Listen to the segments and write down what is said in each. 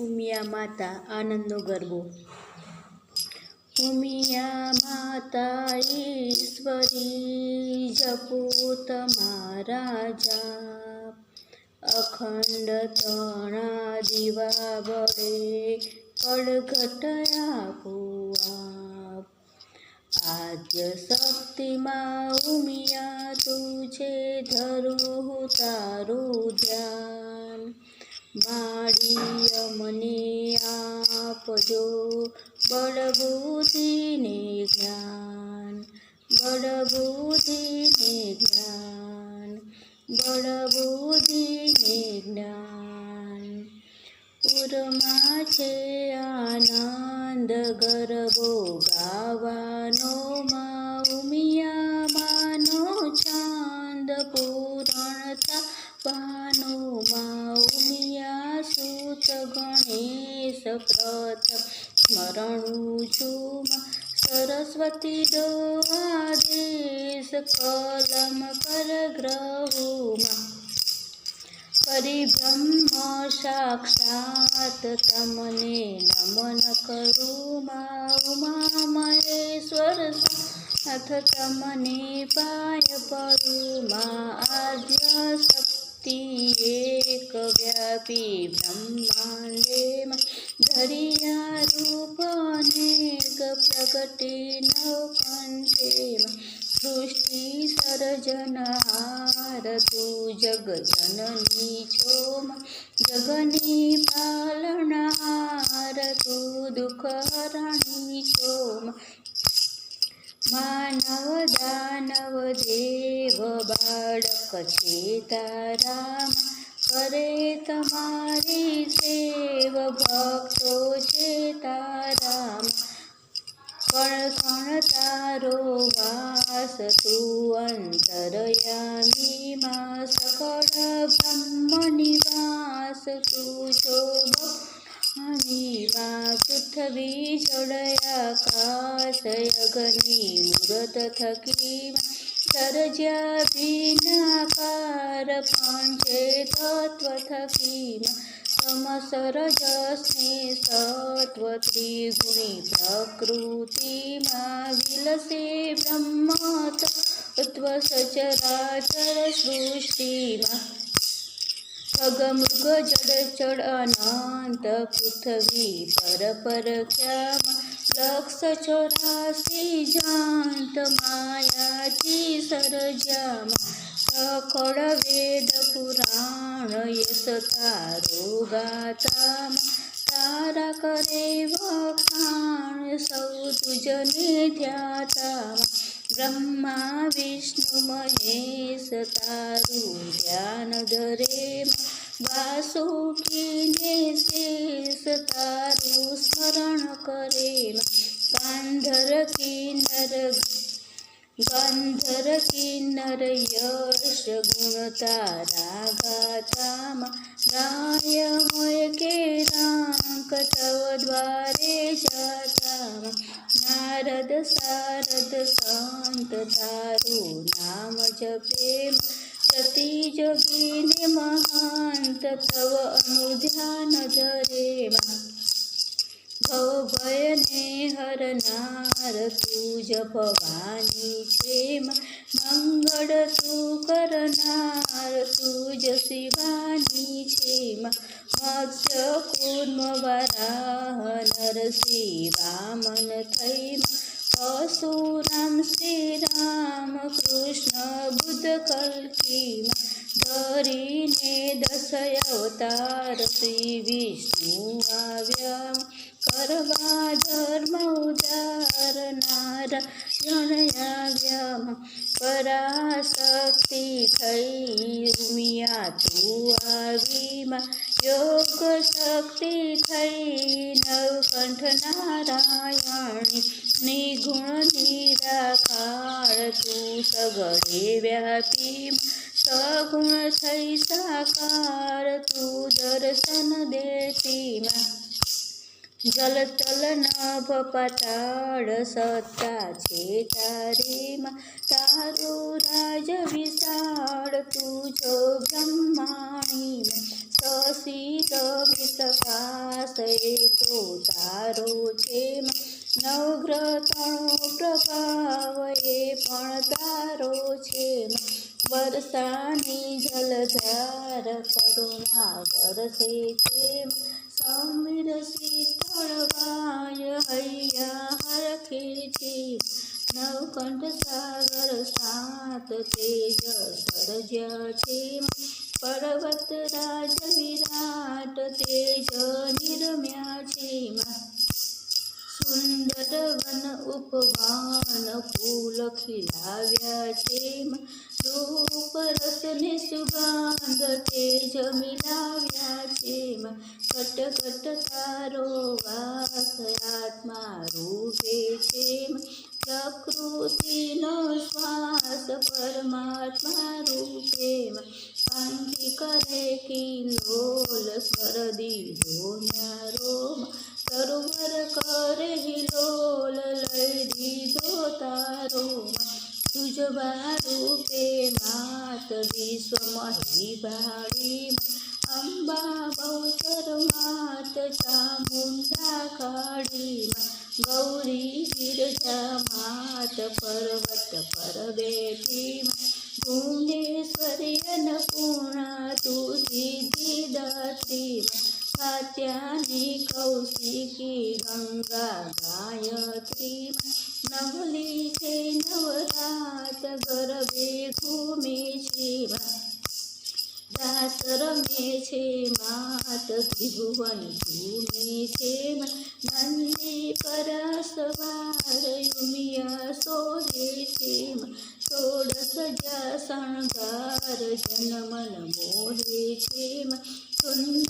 ઉમિયા માતા આનંદનો ગરબો. ઉમિયા માતા ઈશ્વરી, જપો તમારા જાપ. અખંડ તણા દીવા બળે પડઘટ આપો આદ્ય શક્તિમાં ઉમિયા તું છે, ધરું તારું ધ્યાન. માળી મને આપજો બળબુદ્ધિને જ્ઞાન બળબુદ્ધિને જ્ઞાન બળબુદ્ધિને જ્ઞાન. પૂરમાં છે આનંદ ગરબો ગાવાનો સ્મરણું છું સરસ્વતી દો આદેશ કલમ પર ગ્રહોમાં પરિબ્રહ્મ સાક્ષાત તમને નમન કરું મા ઉમા મહેશ્વર નાથ તમને પાય પડું મા આદ્ય શક્તિ એક વ્યાપી બ્રહ્માંડેમાં ધરિયા રૂપ અનેક પ્રગટી નવકંઠેમાં સૃષ્ટિ સર્જનહાર તું જગ જનની છો જગની પાલનહાર તું દુઃખ હરણી છો માનવ દાનવ દેવ બાળક છે તારામ કરે તમારી સેવ ભક્તો છે તારામ કણ કણ તારો વાસ તું અંતરયામી માં સકળ બ્રહ્મ નિવાસ તું છો માં પૃથ્વી જળયાકાશ અગ્નિ મૂરત થકી સર્જ્યા વિનાકાર પણ છે તત્વ થકી સમસરજસ્ને સત્વ ત્રિગુણી પ્રકૃતિમાં વિલસે બ્રહ્મ તત્વ સચરાચર સૃષ્ટિમાં. ખગમૃગ જડ ચડ અનંત, પૃથ્વી પર પર ખ્યામાં લક્ષ ચોરાસી જાંત માયાથી સરજામાં સખળ વેદ પુરાણ યસ તારો ગાતામાં. તારા કરે વખાણ સૌ તુજને ધ્યાતામાં. બ્રહ્મા, વિષ્ણુ, મહેશ તારું ધ્યાન ધરે વાસુકીને શેષ તારું સ્મરણ કરે કાંધર કિન્નર ગંધર કિન્નર યશ ગુણ તારા ગાતામાં રાય હોય કે રાંક તવ દ્વારે જાતામાં નારદ સારદ સંત તારું નામ જપેમ જતિ જોગીને મહાંત તવ અનુધ્યાન ધરેવા ભવ ભયને હરનાર તું ભવાની છે મંગળ તું કરનાર તું શિવાની છે મત્સ્ય કુર્મ વરાહ નરસિંહ વામન થઈ પરશુરામ શ્રી રામ કૃષ્ણ બુદ્ધ કલ્કીમાં ધરીને દસ અવતાર શ્રી વિષ્ણુ આવ્યા કરવા ધર્મ ઉદાર નારાયણ આવ્યા પરાશક્તિ થઈ ઉમિયા તું આવીમાં યોગ શક્તિ થઈ નવકંઠ નારાયણી નિગુણ નિરાકાર તું સગળે વ્યાપી સગુણ થઈ સાકાર તું દર્શન દેતીમાં. જલ ચલ નભ પતાળ સત્તા છે તારીમાં, તારું રાજ વિશાળ તું જો બ્રહ્માણીમાં, સશીલ વિતકાશ તો તારો છે નવગ્રહ તણો પ્રભાવ એ પણ તારો છે. વરસાની જલધાર કરુણા વરસે છે સમીર શીતળ વાય હૈયા હરખે છે નવકંઠ સાગર સાત તેજ સર્જ્યા છે પર્વત રાજ વિરાટ તેજ નિરમ્યા છે સુંદર વન ઉપવાન ફૂલ ખીલાવ્યા છે રૂપ રસને સુગંધ તેજ મિલાવ્યા છે કટ કટ તારો વાસ આત્મા રૂપે છે પ્રકૃતિનો શ્વાસ પરમાત્મા રૂપે પાંખી કરે કિલોલ સ્વર દીધો ન્યારો સરોવર કર હિલોલ લઈ દીધો તારો તુજવા રૂપે માત વિશ્વ મહિવાળી અંબા બહુચર માત ચામુંડા કાળીમાં ગૌરી ગિરજા માત પર્વત પર બેઠી ભુવનેશ્વરી અન્નપૂર્ણા તું સિદ્ધિ દાત્રી કાત્યાની કૌશિકી ગંગા ગાયત્રી નવલી છે નવરાત ગરબે ઘૂમે છે દાસ રમે છે માત ત્રિભુવન ઝૂમે છે નંદી પર સવાર યુમિયા સોહે છે સોળ સજા શણગાર જનમન મોહે છે સુંદરડી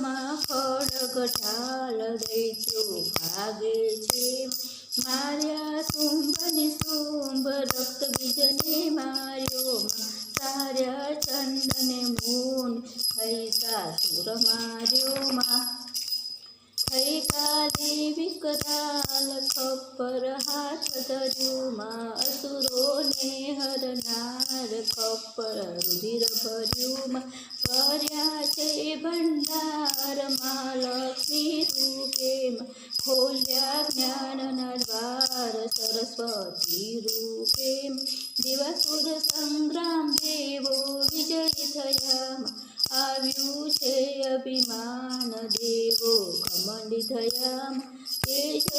કરમાં ફળ ઢાલ દૈત્યો ભાગે છે માર્યા શુંભની શુંભ રક્ત બીજને માર્યો. સાર્યા ચંદને મૂન, પૈસા સુર માર્યો. માં થઈ કાલે વિકરાલ ખપ્પર હાથ ધર્યું. માં અસુરોને હરનાર ખપ્પર રુધિર કર્યા છે ભંડારમાં લક્ષ્મી રૂપે ખોલ્યા જ્ઞાનના દ્વાર સરસ્વતી રૂપે દિવસુર સંગ્રામ દેવો વિજય થયા આવ્યું છે અભિમાન દેવો કમંડી થયા તે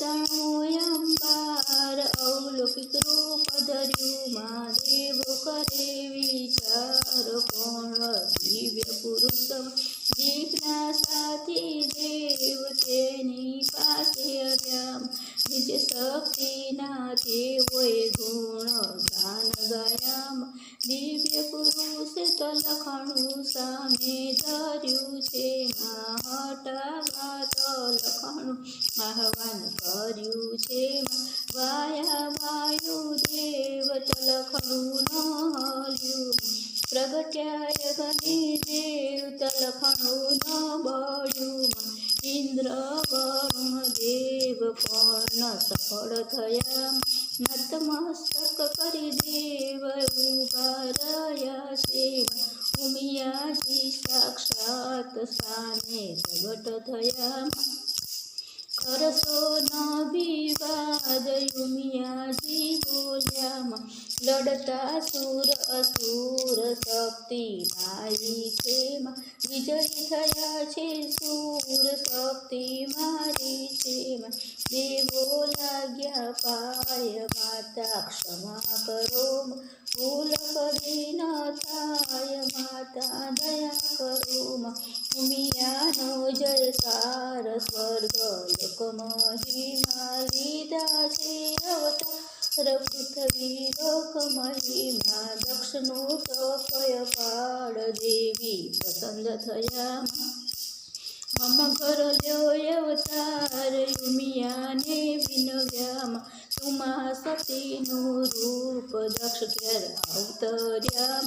તણો અંબાર અવલૌકિક રૂપ ધર્યું મા. દેવો કરે લડતા સુર અસુર શક્તિ મારી છે વિજય થયા છે સુર શક્તિ મારી છે દેવો લાગ્યા પાય, માતા ક્ષમા કરો. ભૂલ કદી ન થાય, માતા દયા કરો. ઉમિયાનો જયકાર સ્વર્ગ લોક મહિમા લીધા છે અવતાર. પૃથ્વી લોક મહિમા દક્ષનું તપય પાળ દેવી પ્રસન્ન થયા મમ ઘરલ્યો અવતાર યુમિયાને વિનવ્યામાં તુમા સતીનું રૂપ દક્ષ ઘેર અવતર્યા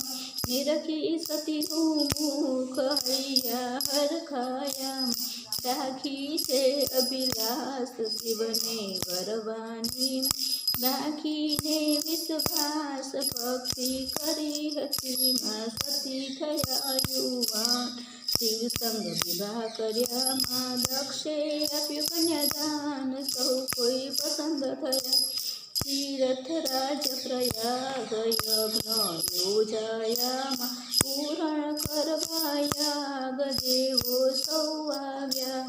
નિરખી સતીનું મુખ હૈયા હરખાયા રાખી છે અભિલાષ શિવને વરવાની રાખીને વિશ્વાસ ભક્તિ કરી હતી માં સતી થયા યુવાન. શિવ સંગ વિવાહ કર્યા, માં દક્ષે આપ્યું કન્યાદાન. સૌ કોઈ પસંદ થયા. તીરથ રાજ પ્રયાગ યજ્ઞ યોજાયામાં પૂરણ કરવા યાગ દેવો સૌ આવ્યા.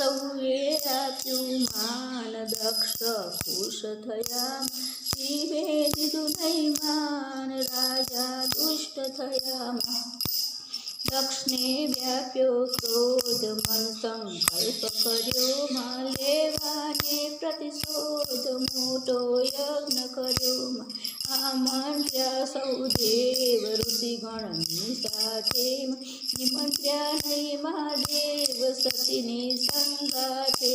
સૌએ આપ્યું માન દક્ષ ખુશ થયા. શિવે દીધું નહીં માન રાજા દુષ્ટ થયા. દક્ષને વ્યાપ્યો ક્રોધ, મન સંકલ્પ કર્યો. માં લેવાને પ્રતિશોધ, મોટો યજ્ઞ કર્યો. માં આમંત્ર્યા સૌ દેવ ઋષિગણની સાથે નિમંત્ર્યા નહીં મહાદેવ સતીની સંગાથે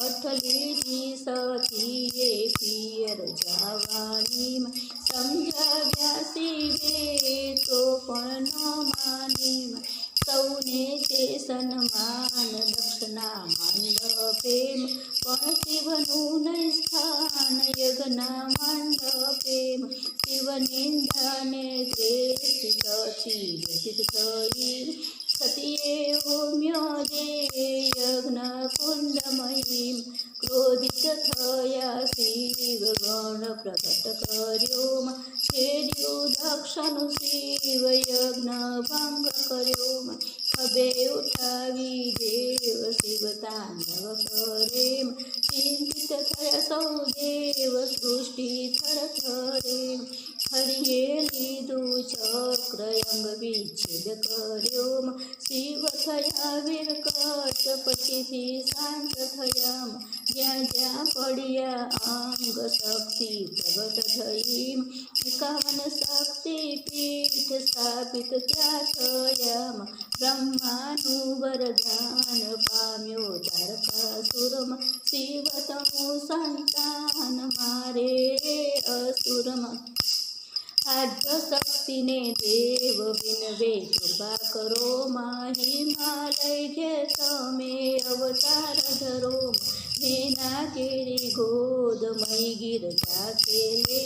અઠલીની સતીએ પિયર જવાની સમજાવ્યા શિવે તો પણ ન માની સૌને છે સન્માન દક્ષના મંડપે પણ શિવનું નહીં સ્થાન નિંદાને દ્વેષ સતી વ્યથિત થઈ સતીએ હોમ્યો જે યજ્ઞ કુંડમયી ક્રોધિત થયા શિવ ગણ પ્રગટ કર્યો છેડ્યો દક્ષનું શિવ યજ્ઞ ભંગ કર્યો ખભે ઉઠાવી દેવ શિવ તાંડવ કરે ચિંતિત થયા સૌ દેવ સૃષ્ટિ થર થરે હરિએ લીધું ચક્ર અંગ વિચ્છેદ કર્યો શિવ થયા વિરકટ પછીથી શાંત થયા જ્યાં જ્યાં પડ્યા અંગ શક્તિ પ્રગટ થઈ એકાવન શક્તિ પીઠ સ્થાપિત ત્યાં થયા બ્રહ્માનું વરદાન પામ્યો તારકાસુરમાં શિવ તમુ સંતાન મારે અસુરમાં આદ્ય શક્તિને દેવ વિનવે કૃપા કરો માં હિમાલય ઘે તમે અવતાર ધરો. મેના કેરી ગોદ મય ગિરજા ખેલે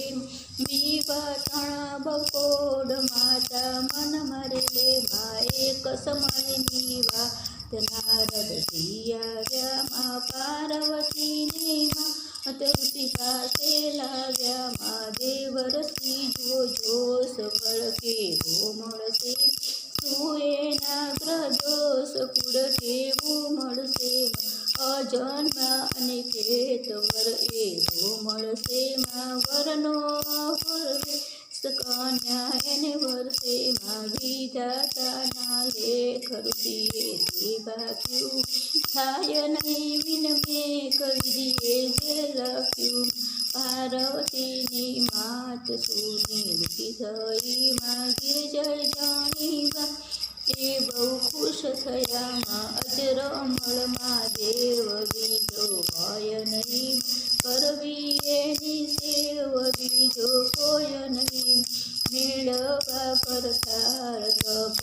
મીવા તણા બકોડ માતા મન મરે લે. મા એક સમયની વાત, નારદ સિયા પાર્વતી મા તુલસી પાસે લાગ્યા મહાદેવ રસી જો જોશ ફળ કેવો મળશે? તું એના દોષ કુળ કેવું મળશે? અજન્મા અને ખેતવર એવો મળશે? માં વરનો પૂર્વે કન્યા એને વર્ષે માગી જાતાના લેખ ઋષિએ તે બાક્યું થાય નહીં વિન મેં કવિએ જે લખ્યું, પાર્વતીની માત સુની ઋષિ થઈ. જય ગિરજય જાણીવા તે બહુ ખુશ થયા. માં અજર અમળમાં દેવ બીજો ભય નહીં. કરવી એની સેવ બીજો કોઈ નહીં. મેળવા તપ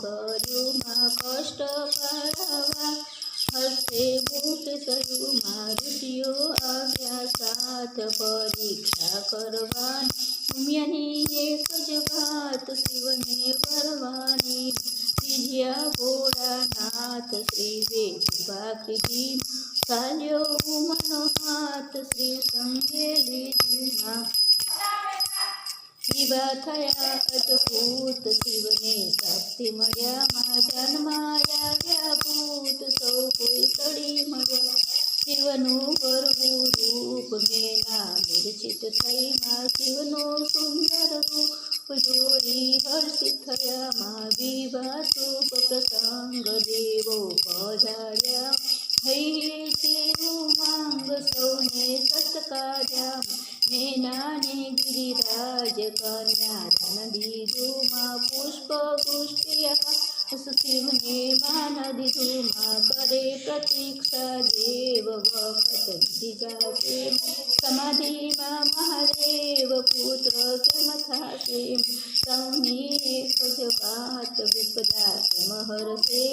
કર્યું માં કષ્ટ પાડવા હસ્તે બુટ સયું માં ઋષિઓ આવ્યા. સાથ પરીક્ષા કરવાની. ભૂમ્યાની એક જ વાત શિવને કરવાની વિજયા ભોળાનાથ શ્રી વેદભાખી ચાલ્યો ઉમનો હાથ શ્રી સંગે લીધું માં વિવાહ થયા અદભૂત શિવને શક્તિ મળ્યા માં જન્માયા વ્યાભૂત સૌ કોઈ સડી મળ્યા શિવનું વરવું રૂપ મેના મૂર્છિત થઈ માં શિવનું સુંદર રૂપ જોઈ હર્ષિત થયા માં વિવાહ શુભ પ્રસંગ દેવો પધાર્યા હૈ જેવું માંગ સૌને સત્કાર્યા મેનાને ગિરિરાજ કન્યા ધન દીધું માં પુષ્પ પુષ્પિયા શિવને માન દીધું માં કરે પ્રતીક્ષા દેવ વખત વીતી જાશે સમાધિમાં મહાદેવ પુત્ર કેમ થશે સૌની એક જ વાત વિપદા કેમ હરશે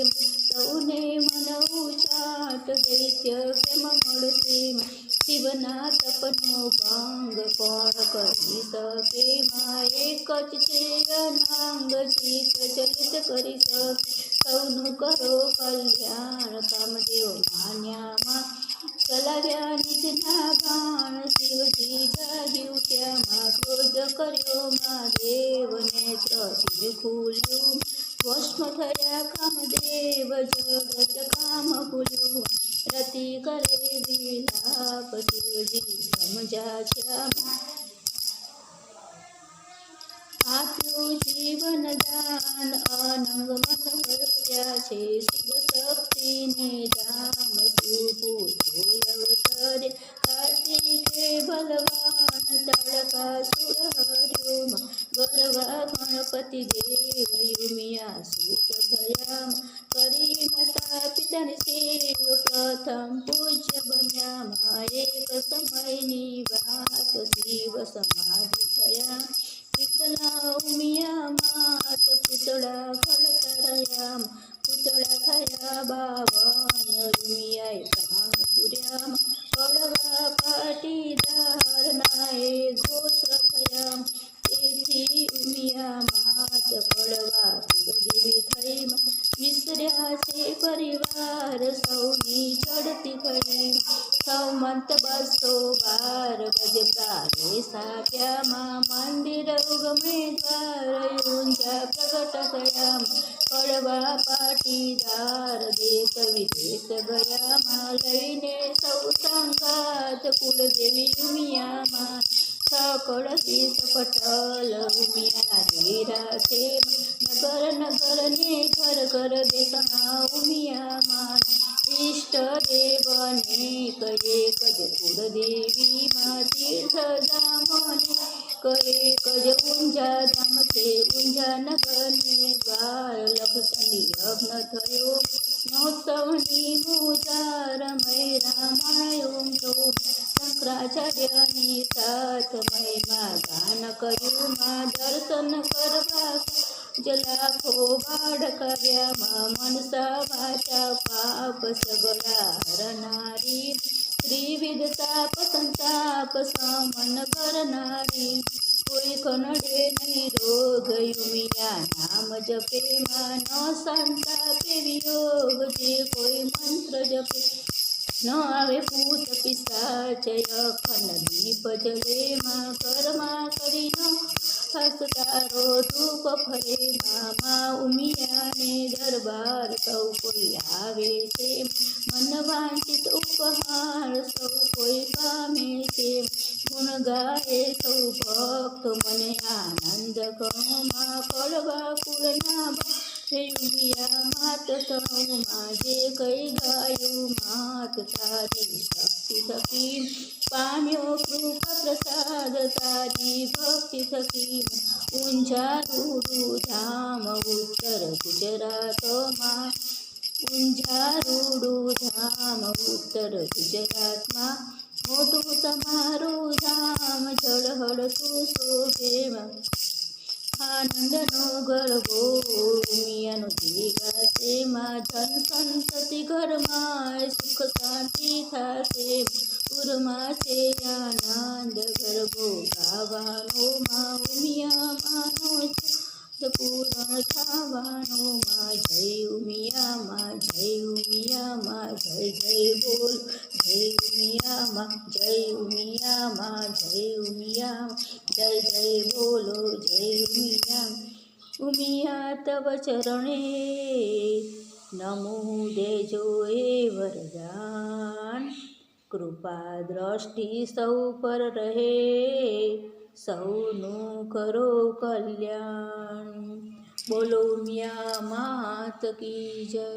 સૌને મન ચાટ દૈત્ય કેમ મળશે? શિવના તપનો ભંગ કોણ કરી શકે? માં એક છે અનાંગ ચિત ચલિત કરી શકે. સૌનું કરો કલ્યાણ, કામદેવ માન્યામાં ચલાવ્યા નિજના બાણ શિવજી જાગી ઉઠ્યા માં ક્રોધ કર્યો માં દેવને ત્રસિર ખુલ્યું. ભસ્મ થયા કામ ભૂલ્યું રતિ કરે વિલાપ શિવજી સમજા છે આપ્યું જીવન દાન અનંગ મન વર્ત્યા છે શિવ શક્તિને જામ સુપૂતો અવતરે કાર્તિકે બલવાન તડકા સુર હર્યો ગરવા ગણપતિ દેવ યુમિયા સૂત થયા કરી માતા પિતાની સેવ પ્રથમ પૂજ્ય બન્યા માં એક સમયની વાત શિવ સમાધિ થયા એકલા ઉમિયા માત પૂતળા ફળતા રહ્યા પૂતળા થયા બાવન રૂમિયાએ પ્રાણ પૂર્યા કડવા પાટીદાર નાએ ગોત્ર થયા તેથી ઉમિયા માત કડવા કુળદેવી થઈ વિસર્યા છે પરિવાર સૌની ચડતી ખરી સૌ મંત બસો બાર બજે પ્રારે સાપ્યામાં મંદિર ગમે દ્વાર ઊંઝા પ્રગટ થયા પડવા પાટીદાર દેશ વિદેશ ગયામાં લઈને સૌ સંગાત કુળદેવી ઉમિયામાં સકળ દેશ પટલ ઉમિયા રેરા છે નગર નગર ને ઘર ઘર બેસણા ઉમિયામાં ઈષ્ટ દેવને કહે કજ કુળદેવી માં તીર્થ ધામને કહે કજ ઊંઝા ધામ છે ઊંઝા નગરને દ્વાર લખચંડી યજ્ઞ થયો મહોત્સવની મુજાર રમય રામાયણ તો શંકરાચાર્યની સાથ મહિમા ગાન કર્યું માં દર્શન કરવા. જલાખો બાળકાવ્યામાં મનસા વાચા પાપ સગડા હરનારી. ત્રિવિધ તાપ સંતાપ સમન કરનારી. કોઈ કનડે નહીં રોગ યુમિયા નામ જપે માં ન સંતાપે વિયોગ જે કોઈ મંત્ર જપે. ન આવે ભૂત પિશાચય પણ દીપ જલે માં કરી ન હસતારો ધૂપ ફરે મામા ઉમિયાને દરબાર સૌ કોઈ આવે છે. મન વાંચિત ઉપહાર સૌ કોઈ પામે છે. ગુણ ગાય સૌ ભક્ત મને આનંદ કરવા કુલ કુળના ઉમિયા માત સૌમાં જે કઈ ગાયું માત તારી શક્તિ થકી પામ્યો કૃપા પ્રસાદ તારી ભક્તિ થકી ઊંઝા રૂડું ધામ ઉત્તર ગુજરાતમાં ઊંઝા રૂડું ધામ ઉત્તર ગુજરાતમાં મોટું તમારું ધામ ઝળહળતું શોભેમાં આનંદનો ગરબો ઉમિયાનો દીગાશે મા ધન સંતતિ ઘરમાં સુખ શાંતિ થશે પૂરમાં છે આનંદ ગરબો ગાવાનો માં ઉમિયા માનો પૂરણ થવાનો માં જય ઉમિયા માં જય ઉમિયા માં જય જય બોલ જય ઉમિયા માં જય ઉમિયા માં જય ઉમિયા જય જય બોલો જય ઉમિયા ઉમિયા તવ ચરણે નમો દેજો એ વરદાન. કૃપા દ્રષ્ટિ સૌ પર રહે, સૌનું કરો કલ્યાણ. બોલો મિયા માત કી જય.